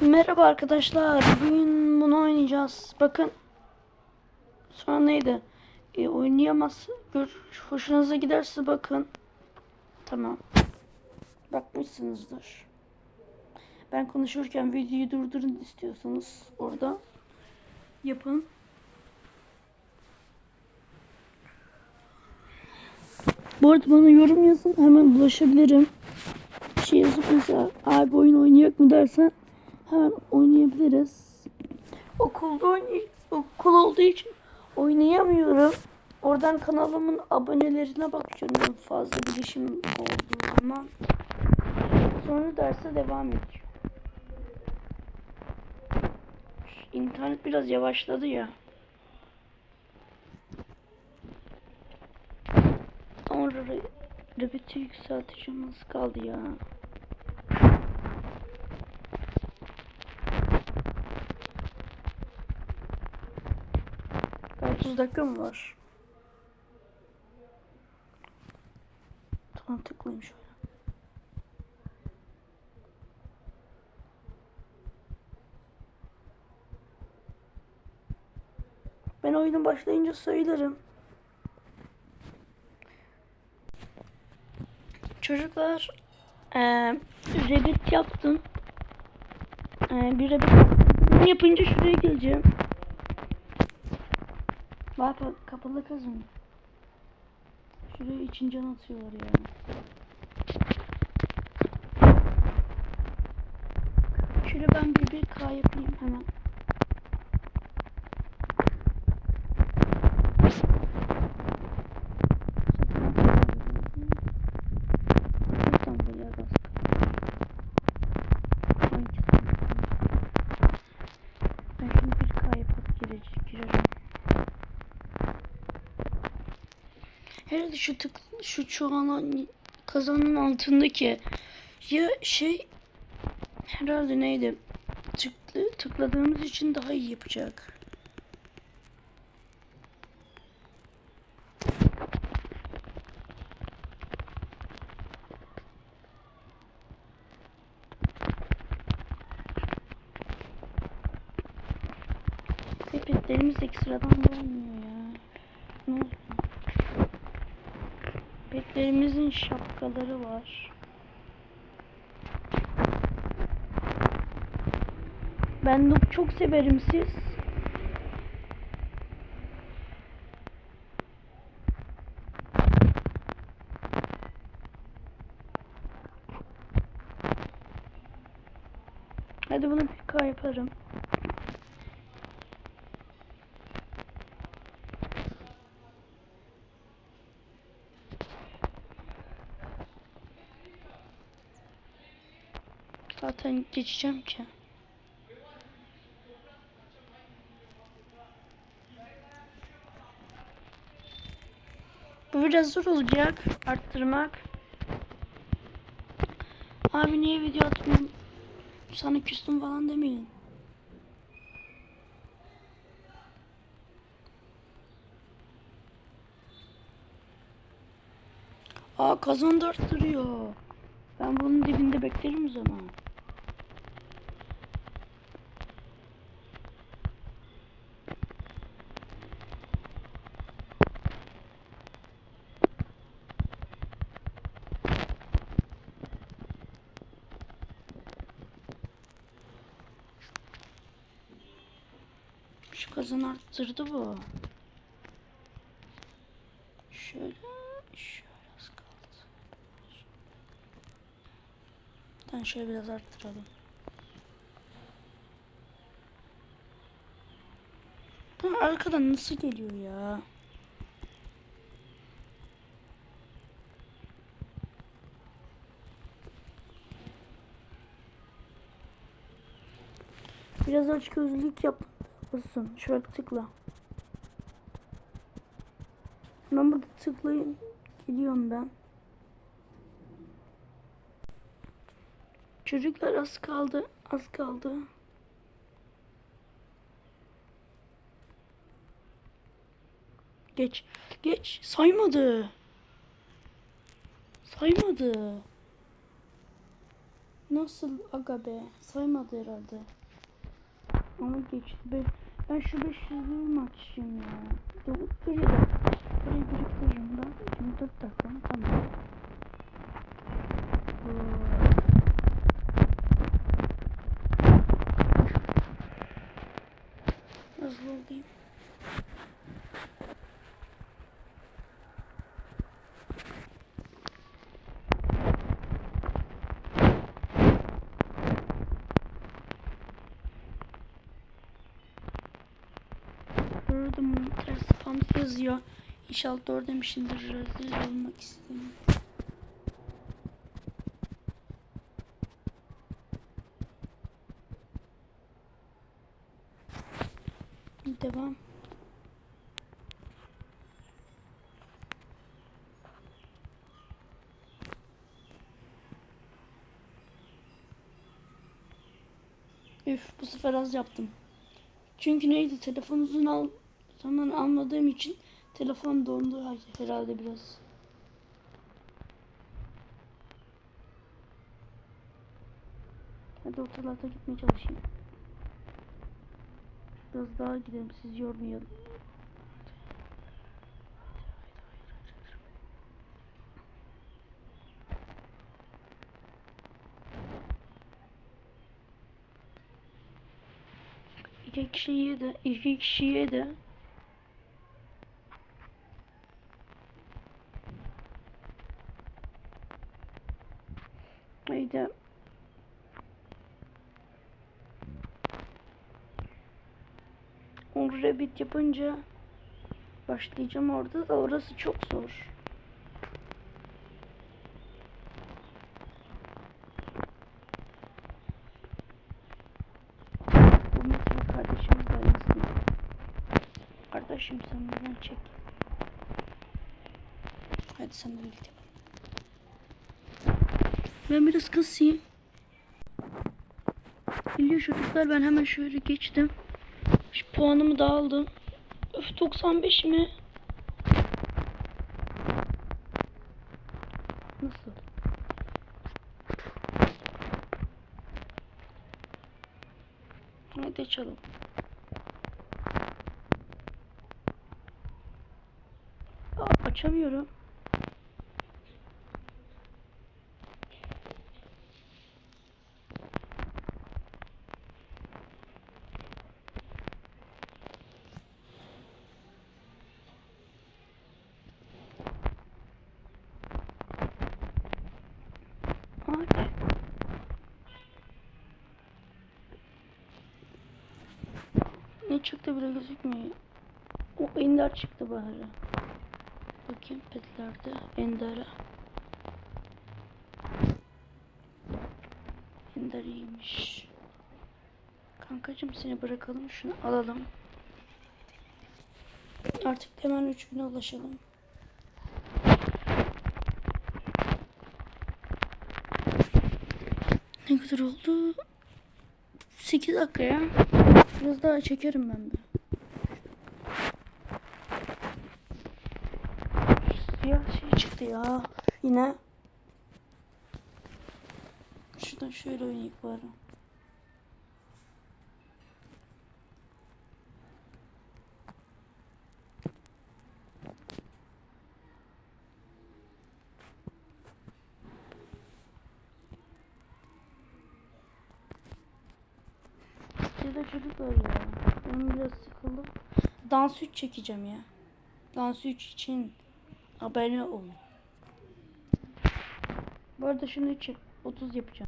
Merhaba arkadaşlar. Bugün bunu oynayacağız. Bakın. Sonra neydi? E, oynayamaz. Gör, hoşunuza giderse bakın. Tamam. Bakmışsınızdır. Ben konuşurken videoyu durdurun istiyorsanız orada yapın. Bu arada bana yorum yazın. Hemen ulaşabilirim. Bir şey yazıp mesela abi oyun oynayak mı dersen hemen oynayabiliriz. Okulda oynay okul olduğu için oynayamıyorum. Oradan kanalımın abonelerine bakıyorum fazla bilişim olduğu zaman. Sonra derse devam ediyor. İnternet biraz yavaşladı ya. Sonra re- repeti yükselteceğim az kaldı ya. Daha 30 dakika mı var? Tamam tıklayayım şöyle. Ben oyunun başlayınca söylerim. Çocuklar eee Reddit yaptım. Eee bir Bunu yapınca şuraya geleceğim. Bak kapalı kazın. Şuraya için can atıyorlar ya. Şöyle ben bir bir K hemen. Herhalde şu tık şu çuvalın kazanın altındaki ya şey herhalde neydi? Tıklı, tıkladığımız için daha iyi yapacak. Pipetlerimiz ekstradan olmuyor ya. Ne oldu? Petlerimizin şapkaları var. Ben de çok severim siz. Hadi bunu bir yaparım. Zaten geçeceğim ki. Bu biraz zor olacak arttırmak. Abi niye video atmıyorsun? Sana küstüm falan demeyin. Aa kazan da arttırıyor. Ben bunun dibinde beklerim o zaman. Şu kazan arttırdı bu. Şöyle, şöyle az kaldı. Ben şöyle biraz arttıralım. Bu arkadan nasıl geliyor ya? Biraz aç gözlük yapmasın. Şöyle tıkla. Ben burada tıklayayım. Gidiyorum ben. Çocuklar az kaldı. Az kaldı. Geç. Geç. Saymadı. Saymadı. Nasıl aga be? Saymadı herhalde. Ama geçti. Ben, ben şu 500'lüğü mü açayım ya? Dur, dur da. Burayı biriktiririm ben. 24 dakika mı? Tamam. Burada monitör spam yazıyor. İnşallah doğru demişimdir. Rezil olmak istemiyorum. Devam. Üf bu sefer az yaptım. Çünkü neydi telefonunuzun al zaman almadığım için telefon dondu herhalde biraz. Hadi ortalarda gitmeye çalışayım. Biraz daha gidelim siz yormayalım. İki kişiye de iki kişiye de Haydi. On rabbit yapınca başlayacağım orada da orası çok zor. Bu metro kardeşimiz de aynısını. Kardeşim sen buradan çek. Hadi sen birlikte. Ben biraz kasayım. Biliyor çocuklar ben hemen şöyle geçtim. Şu puanımı da aldım. Öf 95 mi? Nasıl? Hadi açalım. Aa, açamıyorum. Ne çıktı bile gözükmüyor. O ender çıktı bari. Bakayım petlerde ender. Ender iyiymiş. Kankacım seni bırakalım şunu alalım. Artık hemen 3000'e ulaşalım. Ne kadar oldu? 8 dakika ya. Biraz daha çekerim ben bir. Siyah şey çıktı ya. Yine. Şuradan şöyle oynayayım bari. Ya da çocuklar ya. Ben biraz sıkıldım. Dans 3 çekeceğim ya. Dans 3 için abone olun. Bu arada şunu çek. 30 yapacağım.